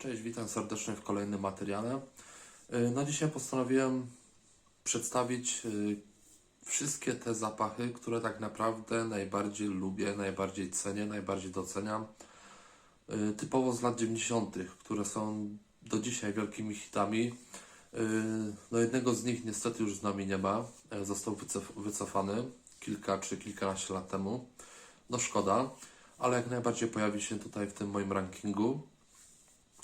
Cześć, witam serdecznie w kolejnym materiale. Y, No dzisiaj postanowiłem przedstawić y, wszystkie te zapachy, które tak naprawdę najbardziej lubię, najbardziej cenię, najbardziej doceniam. Y, Typowo z lat 90., które są do dzisiaj wielkimi hitami. No jednego z nich niestety już z nami nie ma. Y, Został wycof- wycofany kilka czy kilkanaście lat temu. No szkoda, ale jak najbardziej pojawi się tutaj w tym moim rankingu.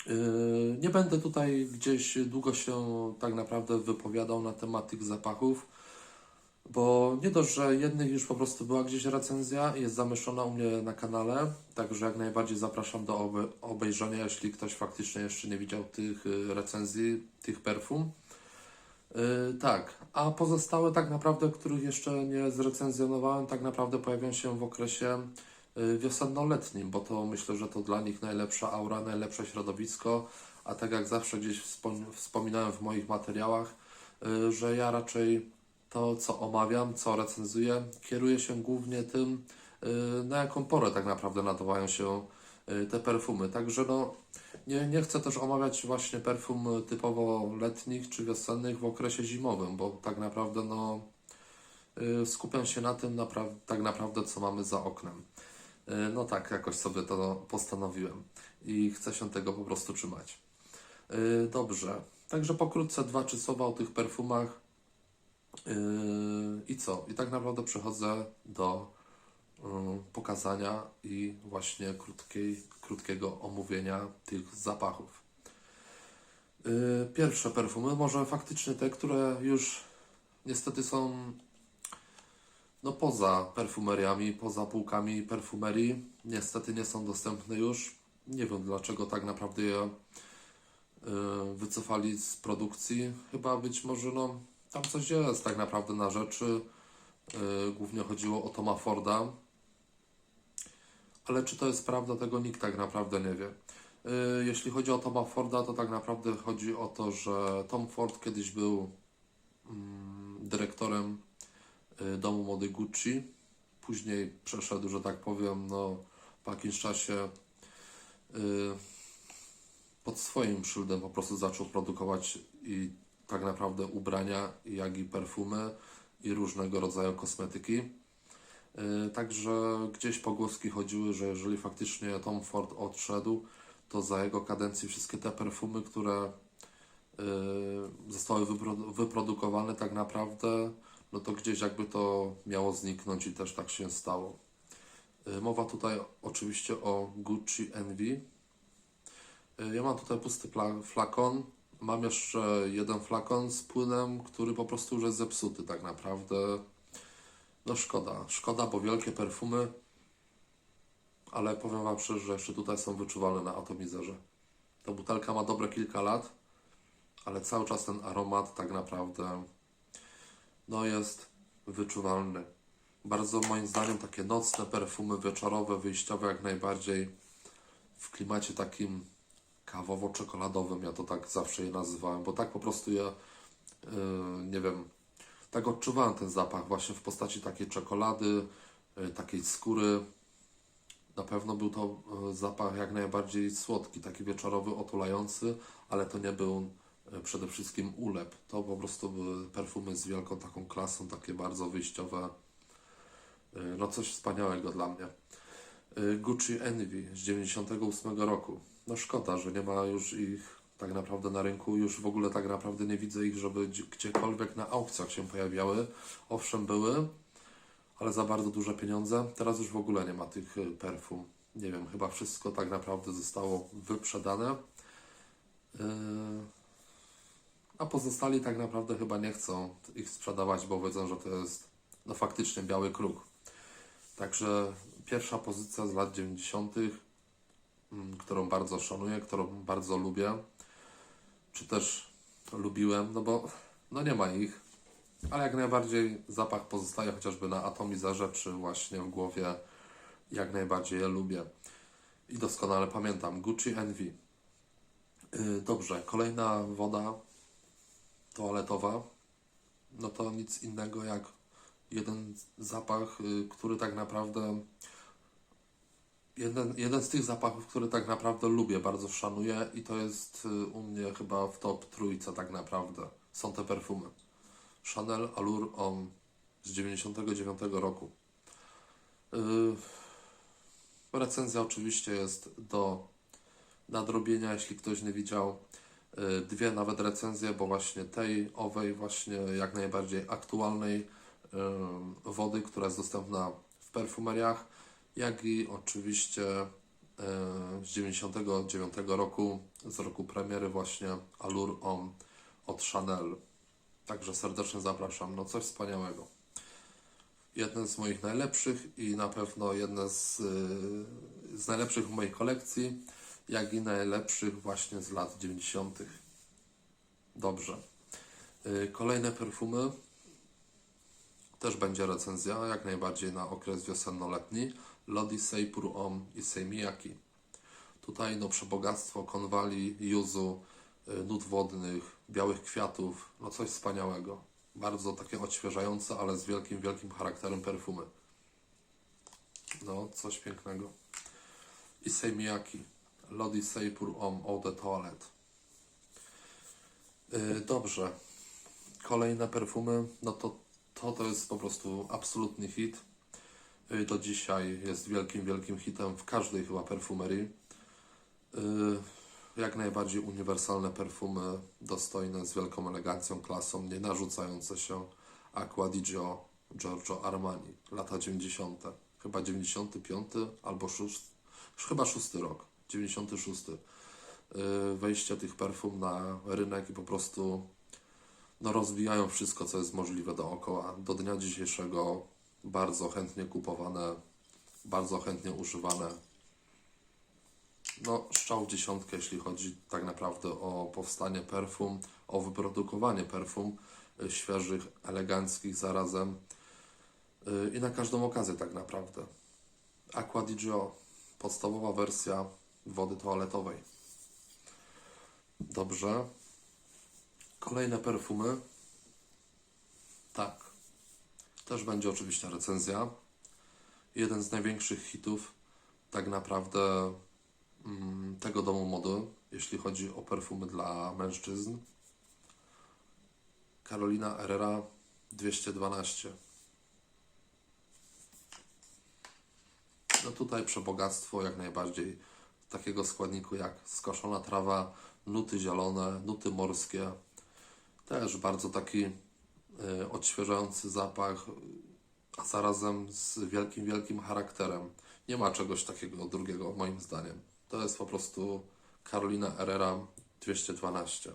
Yy, Nie będę tutaj gdzieś długo się tak naprawdę wypowiadał na temat tych zapachów, bo nie dość, że jednych już po prostu była gdzieś recenzja, jest zamieszczona u mnie na kanale, także jak najbardziej zapraszam do obe- obejrzenia, jeśli ktoś faktycznie jeszcze nie widział tych y, recenzji, tych perfum. Yy, tak, a pozostałe tak naprawdę, których jeszcze nie zrecenzjonowałem, tak naprawdę pojawią się w okresie wiosenno-letnim, bo to myślę, że to dla nich najlepsza aura, najlepsze środowisko, a tak jak zawsze gdzieś wspom- wspominałem w moich materiałach, y, że ja raczej to, co omawiam, co recenzuję, kieruję się głównie tym, y, na jaką porę tak naprawdę nadawają się y, te perfumy. Także no, nie, nie chcę też omawiać właśnie perfum typowo letnich czy wiosennych w okresie zimowym, bo tak naprawdę no, y, skupiam się na tym tak naprawdę, co mamy za oknem. Y, No tak, jakoś sobie to postanowiłem i chcę się tego po prostu trzymać. Y, Dobrze, także pokrótce dwa trzy słowa o tych perfumach. Yy, I co? I tak naprawdę przechodzę do pokazania i właśnie krótkiej, krótkiego omówienia tych zapachów. Pierwsze perfumy, może faktycznie te, które już niestety są no poza perfumeriami, poza półkami perfumerii, niestety nie są dostępne już. Nie wiem dlaczego tak naprawdę je yy, wycofali z produkcji. Chyba być może no, tam coś jest tak naprawdę na rzeczy. Yy, Głównie chodziło o Toma Forda. Ale czy to jest prawda, tego nikt tak naprawdę nie wie. Yy, Jeśli chodzi o Toma Forda, to tak naprawdę chodzi o to, że Tom Ford kiedyś był mm, dyrektorem domu mody Gucci. Później przeszedł, że tak powiem, no, po jakimś czasie y, pod swoim szyldem po prostu zaczął produkować i tak naprawdę ubrania, jak i perfumy i różnego rodzaju kosmetyki. Yy, Także gdzieś pogłoski chodziły, że jeżeli faktycznie Tom Ford odszedł, to za jego kadencji wszystkie te perfumy, które yy, zostały wypro- wyprodukowane tak naprawdę, no to gdzieś jakby to miało zniknąć i też tak się stało. Yy, Mowa tutaj oczywiście o Gucci Envy. Ja mam tutaj pusty flakon. Mam jeszcze jeden flakon z płynem, który po prostu już jest zepsuty tak naprawdę. No szkoda, szkoda, bo wielkie perfumy, ale powiem Wam szczerze, że jeszcze tutaj są wyczuwalne na atomizerze. Ta butelka ma dobre kilka lat, ale cały czas ten aromat tak naprawdę no jest wyczuwalny. Bardzo moim zdaniem takie nocne perfumy, wieczorowe, wyjściowe jak najbardziej w klimacie takim kawowo-czekoladowym, ja to tak zawsze je nazywałem, bo tak po prostu ja, yy, nie wiem, tak odczuwałem ten zapach właśnie w postaci takiej czekolady, yy, takiej skóry. Na pewno był to yy, zapach jak najbardziej słodki, taki wieczorowy, otulający, ale to nie był przede wszystkim ulep. To po prostu były perfumy z wielką taką klasą, takie bardzo wyjściowe. Yy, No coś wspaniałego dla mnie. Y, Gucci Envy z 98 roku. No szkoda, że nie ma już ich tak naprawdę na rynku. Już w ogóle tak naprawdę nie widzę ich, żeby gdzie- gdziekolwiek na aukcjach się pojawiały. Owszem, były, ale za bardzo duże pieniądze. Teraz już w ogóle nie ma tych perfum. Nie wiem, chyba wszystko tak naprawdę zostało wyprzedane. Yy, A pozostali tak naprawdę chyba nie chcą ich sprzedawać, bo wiedzą, że to jest no faktycznie biały kruk. Także pierwsza pozycja z lat 90., mm, którą bardzo szanuję, którą bardzo lubię, czy też lubiłem, no bo no nie ma ich, ale jak najbardziej zapach pozostaje chociażby na atomizerze, czy właśnie w głowie, jak najbardziej je lubię. I doskonale pamiętam Gucci Envy. Yy, Dobrze, kolejna woda toaletowa, no to nic innego jak jeden zapach, y, który tak naprawdę jeden, jeden z tych zapachów, który tak naprawdę lubię, bardzo szanuję i to jest y, u mnie chyba w top trójce tak naprawdę. Są te perfumy. Chanel Allure Homme z 99 roku. Yy, recenzja oczywiście jest do nadrobienia, jeśli ktoś nie widział. Yy, dwie nawet recenzje, bo właśnie tej, owej właśnie jak najbardziej aktualnej yy, wody, która jest dostępna w perfumeriach, jak i oczywiście yy, z 99 roku, z roku premiery właśnie Allure Homme od Chanel. Także serdecznie zapraszam. No coś wspaniałego. Jeden z moich najlepszych i na pewno jeden z, z najlepszych w mojej kolekcji, jak i najlepszych właśnie z lat 90. Dobrze. Yy, Kolejne perfumy. Też będzie recenzja, jak najbardziej na okres wiosenno-letni. L'Odyssey Pour Homme i Seimiyaki. Tutaj no przebogactwo konwali, yuzu, y, nut wodnych, białych kwiatów, no coś wspaniałego. Bardzo takie odświeżające, ale z wielkim, wielkim charakterem perfumy. No, coś pięknego. I Seimiyaki. L'Odyssey pour homme eau de. Yy, dobrze. Kolejne perfumy, no to, to to jest po prostu absolutny hit. Yy, do dzisiaj jest wielkim, wielkim hitem w każdej chyba perfumerii. Yy, jak najbardziej uniwersalne perfumy, dostojne, z wielką elegancją, klasą, nie narzucające się. Aqua di Gio, Giorgio Armani, lata 90. Chyba 95 albo 6, chyba 6 rok, 96. Yy, Wejście tych perfum na rynek i po prostu no, rozwijają wszystko, co jest możliwe dookoła. Do dnia dzisiejszego bardzo chętnie kupowane, bardzo chętnie używane no, strzał w dziesiątkę, jeśli chodzi tak naprawdę o powstanie perfum, o wyprodukowanie perfum y, świeżych, eleganckich zarazem y, i na każdą okazję tak naprawdę. Aqua Gio, podstawowa wersja wody toaletowej. Dobrze. Kolejne perfumy. Tak. Też będzie oczywiście recenzja. Jeden z największych hitów tak naprawdę mm, tego domu mody, jeśli chodzi o perfumy dla mężczyzn. Carolina Herrera 212. No tutaj przebogactwo jak najbardziej takiego składniku jak skoszona trawa, nuty zielone, nuty morskie. Też bardzo taki y, odświeżający zapach, a zarazem z wielkim, wielkim charakterem. Nie ma czegoś takiego drugiego moim zdaniem. To jest po prostu Carolina Herrera 212.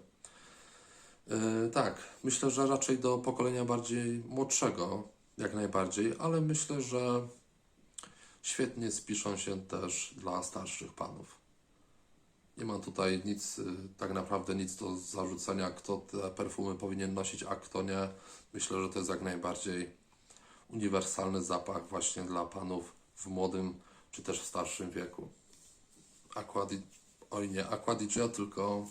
Yy, tak, myślę, że raczej do pokolenia bardziej młodszego, jak najbardziej, ale myślę, że świetnie spiszą się też dla starszych panów. Nie mam tutaj nic, y, tak naprawdę nic do zarzucenia, kto te perfumy powinien nosić, a kto nie. Myślę, że to jest jak najbardziej uniwersalny zapach właśnie dla panów w młodym czy też w starszym wieku. Aqua di, oj nie, Aqua di Gio, tylko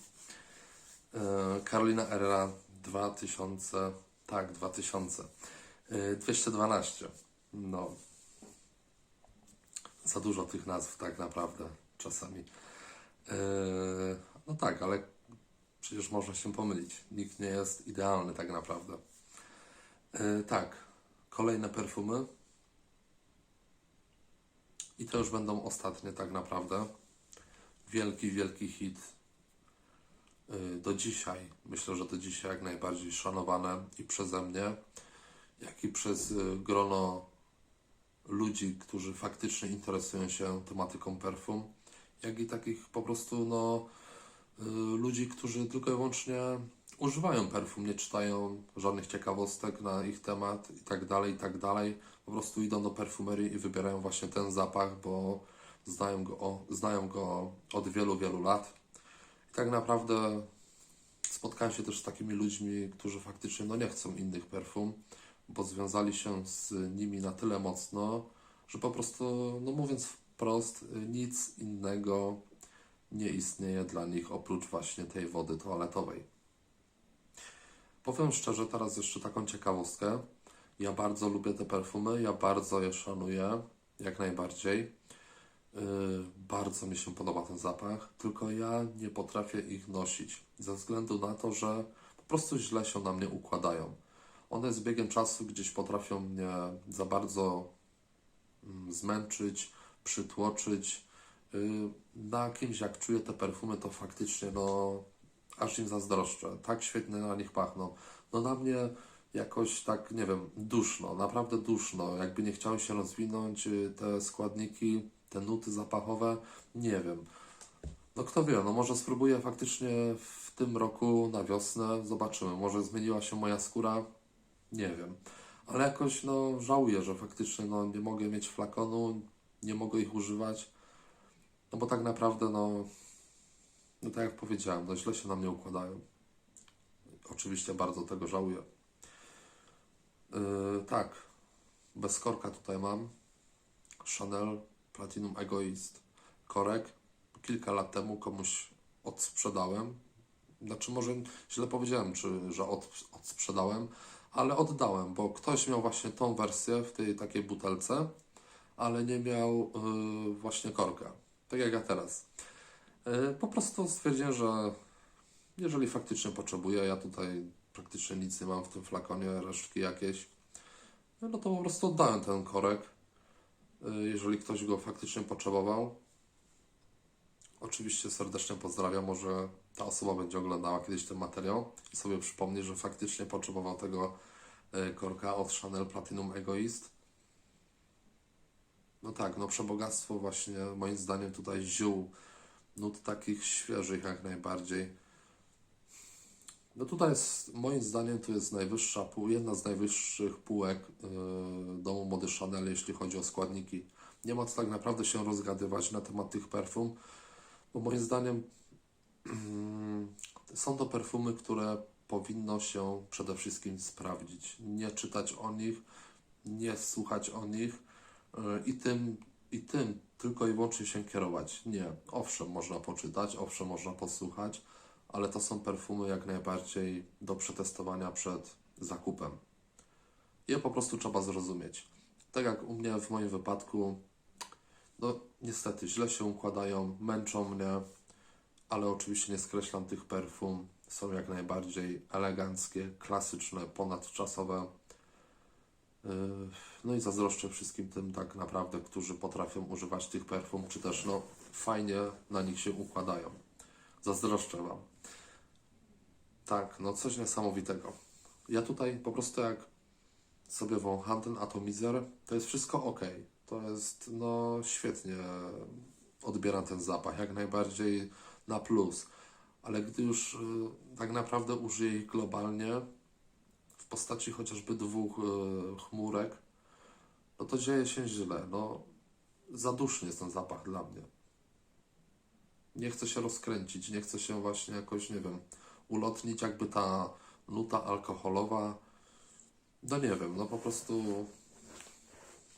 e, Carolina Herrera 2000, tak, 2000. E, 212. No. Za dużo tych nazw tak naprawdę czasami. E, no tak, ale przecież można się pomylić. Nikt nie jest idealny tak naprawdę. E, tak, kolejne perfumy. I to już będą ostatnie tak naprawdę. Wielki, wielki hit. Y, Do dzisiaj, myślę, że do dzisiaj jak najbardziej szanowane i przeze mnie, jak i przez grono ludzi, którzy faktycznie interesują się tematyką perfum, jak i takich po prostu no, y, ludzi, którzy tylko i wyłącznie używają perfum, nie czytają żadnych ciekawostek na ich temat i tak dalej, i tak dalej. Po prostu idą do perfumerii i wybierają właśnie ten zapach, bo znają go, znają go od wielu, wielu lat. I tak naprawdę spotkałem się też z takimi ludźmi, którzy faktycznie no, nie chcą innych perfum, bo związali się z nimi na tyle mocno, że po prostu, no mówiąc wprost, nic innego nie istnieje dla nich oprócz właśnie tej wody toaletowej. Powiem szczerze, teraz jeszcze taką ciekawostkę. Ja bardzo lubię te perfumy, ja bardzo je szanuję, jak najbardziej. Yy, bardzo mi się podoba ten zapach, tylko ja nie potrafię ich nosić ze względu na to, że po prostu źle się na mnie układają. One z biegiem czasu gdzieś potrafią mnie za bardzo mm, zmęczyć, przytłoczyć. Yy, Na kimś jak czuję te perfumy, to faktycznie no aż im zazdroszczę. Tak świetnie na nich pachną. No na mnie jakoś tak, nie wiem, duszno, naprawdę duszno. Jakby nie chciały się rozwinąć y, te składniki, te nuty zapachowe, nie wiem. No kto wie, no może spróbuję faktycznie w tym roku na wiosnę, zobaczymy. Może zmieniła się moja skóra, nie wiem. Ale jakoś no żałuję, że faktycznie no nie mogę mieć flakonu, nie mogę ich używać. No bo tak naprawdę no, no tak jak powiedziałem, no źle się na mnie układają. Oczywiście bardzo tego żałuję. Yy, tak, bez korka tutaj mam. Chanel Platinum Egoist korek. Kilka lat temu komuś odsprzedałem. Znaczy, może źle powiedziałem, czy, że od, odsprzedałem, ale oddałem, bo ktoś miał właśnie tą wersję w tej takiej butelce, ale nie miał yy, właśnie korka. Tak jak ja teraz. Yy, po prostu stwierdziłem, że jeżeli faktycznie potrzebuję, ja tutaj praktycznie nic nie mam w tym flakonie, resztki jakieś, no to po prostu oddałem ten korek, y, jeżeli ktoś go faktycznie potrzebował. Oczywiście serdecznie pozdrawiam, może ta osoba będzie oglądała kiedyś ten materiał i sobie przypomni, że faktycznie potrzebował tego y, korka od Chanel Platinum Egoist. No tak, no przebogactwo właśnie moim zdaniem tutaj ziół, nut takich świeżych jak najbardziej. No tutaj jest, moim zdaniem, to jest najwyższa pół, jedna z najwyższych półek yy, domu mody Chanel, jeśli chodzi o składniki. Nie ma co tak naprawdę się rozgadywać na temat tych perfum, bo moim zdaniem są to perfumy, które powinno się przede wszystkim sprawdzić. Nie czytać o nich, nie słuchać o nich yy, i tym, i tym tylko i wyłącznie się kierować. Nie, owszem, można poczytać, owszem, można posłuchać, ale to są perfumy jak najbardziej do przetestowania przed zakupem. Je po prostu trzeba zrozumieć. Tak jak u mnie w moim wypadku, no niestety źle się układają, męczą mnie, ale oczywiście nie skreślam tych perfum. Są jak najbardziej eleganckie, klasyczne, ponadczasowe. Yy, No i zazdroszczę wszystkim tym tak naprawdę, którzy potrafią używać tych perfum, czy też no fajnie na nich się układają. Zazdroszczę Wam. Tak, no coś niesamowitego. Ja tutaj po prostu jak sobie wącham ten atomizer, to jest wszystko ok. To jest, no świetnie odbieram ten zapach, jak najbardziej na plus. Ale gdy już y, tak naprawdę użyję ich globalnie, w postaci chociażby dwóch y, chmurek, no to dzieje się źle. No, za duszny jest ten zapach dla mnie. Nie chcę się rozkręcić, nie chcę się właśnie jakoś, nie wiem, ulotnić, jakby ta nuta alkoholowa, no nie wiem, no po prostu,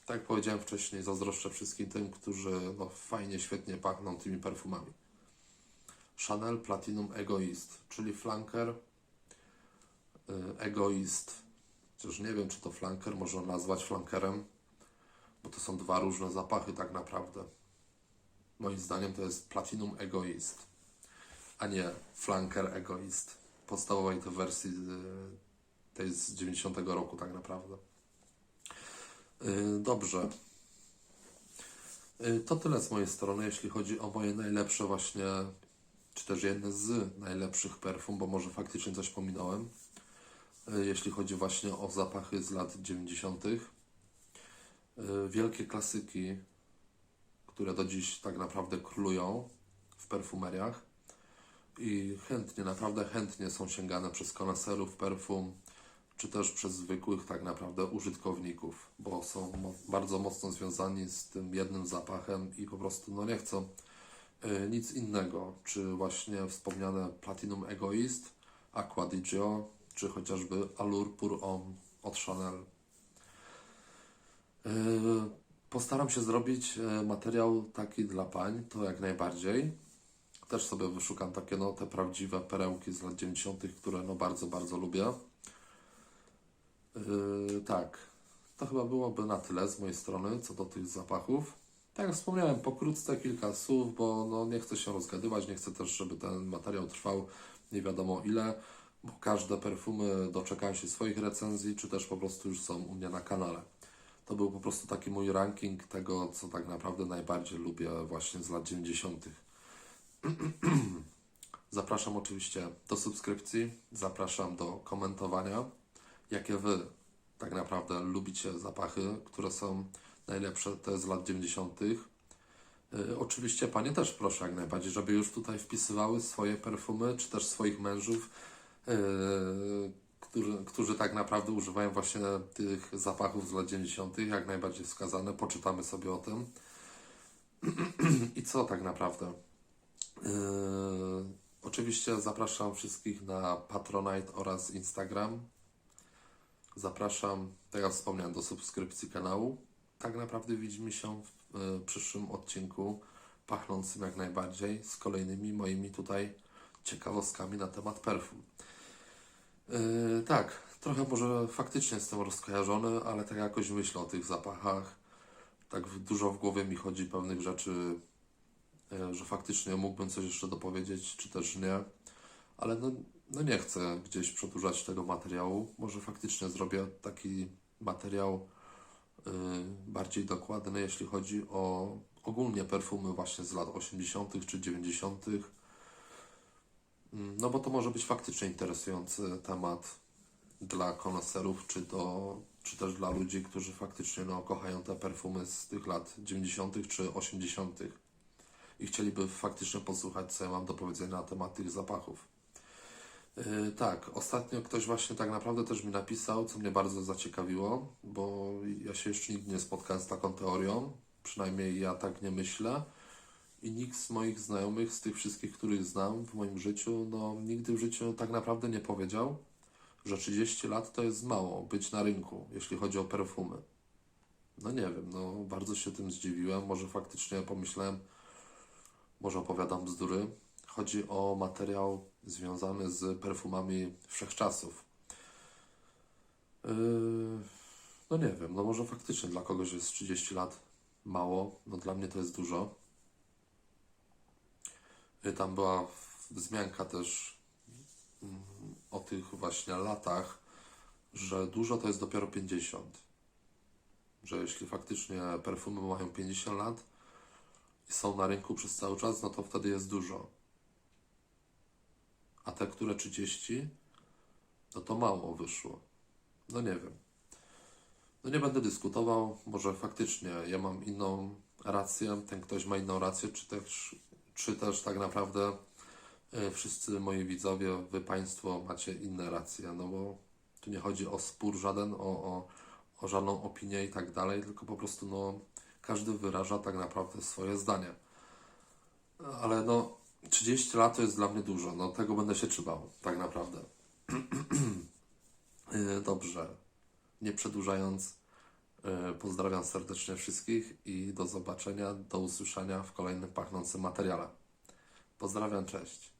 tak jak powiedziałem wcześniej, zazdroszczę wszystkim tym, którzy no, fajnie, świetnie pachną tymi perfumami. Chanel Platinum Egoist, czyli flanker, y, egoist, chociaż nie wiem, czy to flanker można nazwać flankerem, bo to są dwa różne zapachy tak naprawdę. Moim zdaniem to jest Platinum Egoist a nie flanker egoist. Podstawowej to wersji y, tej z 90 roku tak naprawdę. Y, Dobrze. To tyle z mojej strony, jeśli chodzi o moje najlepsze właśnie, czy też jedne z najlepszych perfum, bo może faktycznie coś pominąłem. Y, Jeśli chodzi właśnie o zapachy z lat 90. Y, Wielkie klasyki, które do dziś tak naprawdę królują w perfumeriach i chętnie, naprawdę chętnie są sięgane przez koneserów perfum, czy też przez zwykłych tak naprawdę użytkowników, bo są mo- bardzo mocno związani z tym jednym zapachem i po prostu no nie chcą nic innego, czy właśnie wspomniane Platinum Egoist, Aqua di Gio, czy chociażby Allure Pour Homme od Chanel. Y, Postaram się zrobić y, materiał taki dla pań, to jak najbardziej też sobie wyszukam takie no, te prawdziwe perełki z lat 90., które no bardzo, bardzo lubię. Yy, tak, to chyba byłoby na tyle z mojej strony co do tych zapachów. Tak jak wspomniałem, pokrótce kilka słów, bo no, nie chcę się rozgadywać, nie chcę też, żeby ten materiał trwał nie wiadomo ile, bo każde perfumy doczekają się swoich recenzji, czy też po prostu już są u mnie na kanale. To był po prostu taki mój ranking tego, co tak naprawdę najbardziej lubię właśnie z lat 90. Zapraszam oczywiście do subskrypcji, zapraszam do komentowania, jakie Wy tak naprawdę lubicie zapachy, które są najlepsze, te z lat 90. Y, Oczywiście Panie też proszę jak najbardziej, żeby już tutaj wpisywały swoje perfumy, czy też swoich mężów, yy, którzy, którzy tak naprawdę używają właśnie tych zapachów z lat 90. Jak najbardziej wskazane, poczytamy sobie o tym. I co tak naprawdę? Yy, oczywiście zapraszam wszystkich na Patronite oraz Instagram. Zapraszam, tak jak wspomniałem, do subskrypcji kanału. Tak naprawdę widzimy się w e, przyszłym odcinku, pachnącym jak najbardziej, z kolejnymi moimi tutaj ciekawostkami na temat perfum. Yy, tak, trochę może faktycznie jestem rozkojarzony, ale tak jakoś myślę o tych zapachach. Tak dużo w głowie mi chodzi pewnych rzeczy, e, że faktycznie mógłbym coś jeszcze dopowiedzieć, czy też nie. Ale no, no nie chcę gdzieś przedłużać tego materiału. Może faktycznie zrobię taki materiał bardziej dokładny, jeśli chodzi o ogólnie perfumy właśnie z lat 80. czy 90. Mm, No bo to może być faktycznie interesujący temat dla koneserów, czy, do, czy też dla ludzi, którzy faktycznie no, kochają te perfumy z tych lat 90. czy 80. i chcieliby faktycznie posłuchać, co ja mam do powiedzenia na temat tych zapachów. Yy, tak, ostatnio ktoś właśnie tak naprawdę też mi napisał, co mnie bardzo zaciekawiło, bo ja się jeszcze nigdy nie spotkałem z taką teorią, przynajmniej ja tak nie myślę. I nikt z moich znajomych, z tych wszystkich, których znam w moim życiu, no nigdy w życiu tak naprawdę nie powiedział, że 30 lat to jest mało być na rynku, jeśli chodzi o perfumy. No nie wiem, no bardzo się tym zdziwiłem. Może faktycznie pomyślałem, może opowiadam bzdury. Chodzi o materiał związany z perfumami wszechczasów. Yy, no nie wiem, no może faktycznie dla kogoś jest 30 lat mało, no dla mnie to jest dużo. Yy, Tam była wzmianka też mm, o tych właśnie latach, że dużo to jest dopiero 50. Że jeśli faktycznie perfumy mają 50 lat i są na rynku przez cały czas, no to wtedy jest dużo. A te, które 30, no to mało wyszło. No nie wiem. No nie będę dyskutował, może faktycznie ja mam inną rację, ten ktoś ma inną rację, czy też, czy też tak naprawdę e, wszyscy moi widzowie, wy państwo macie inne racje, no bo tu nie chodzi o spór żaden, o, o, o żadną opinię i tak dalej, tylko po prostu no każdy wyraża tak naprawdę swoje zdanie. Ale no 30 lat to jest dla mnie dużo, no tego będę się trzymał, tak naprawdę. Yy, Dobrze, nie przedłużając, yy, pozdrawiam serdecznie wszystkich i do zobaczenia, do usłyszenia w kolejnym pachnącym materiale. Pozdrawiam, cześć.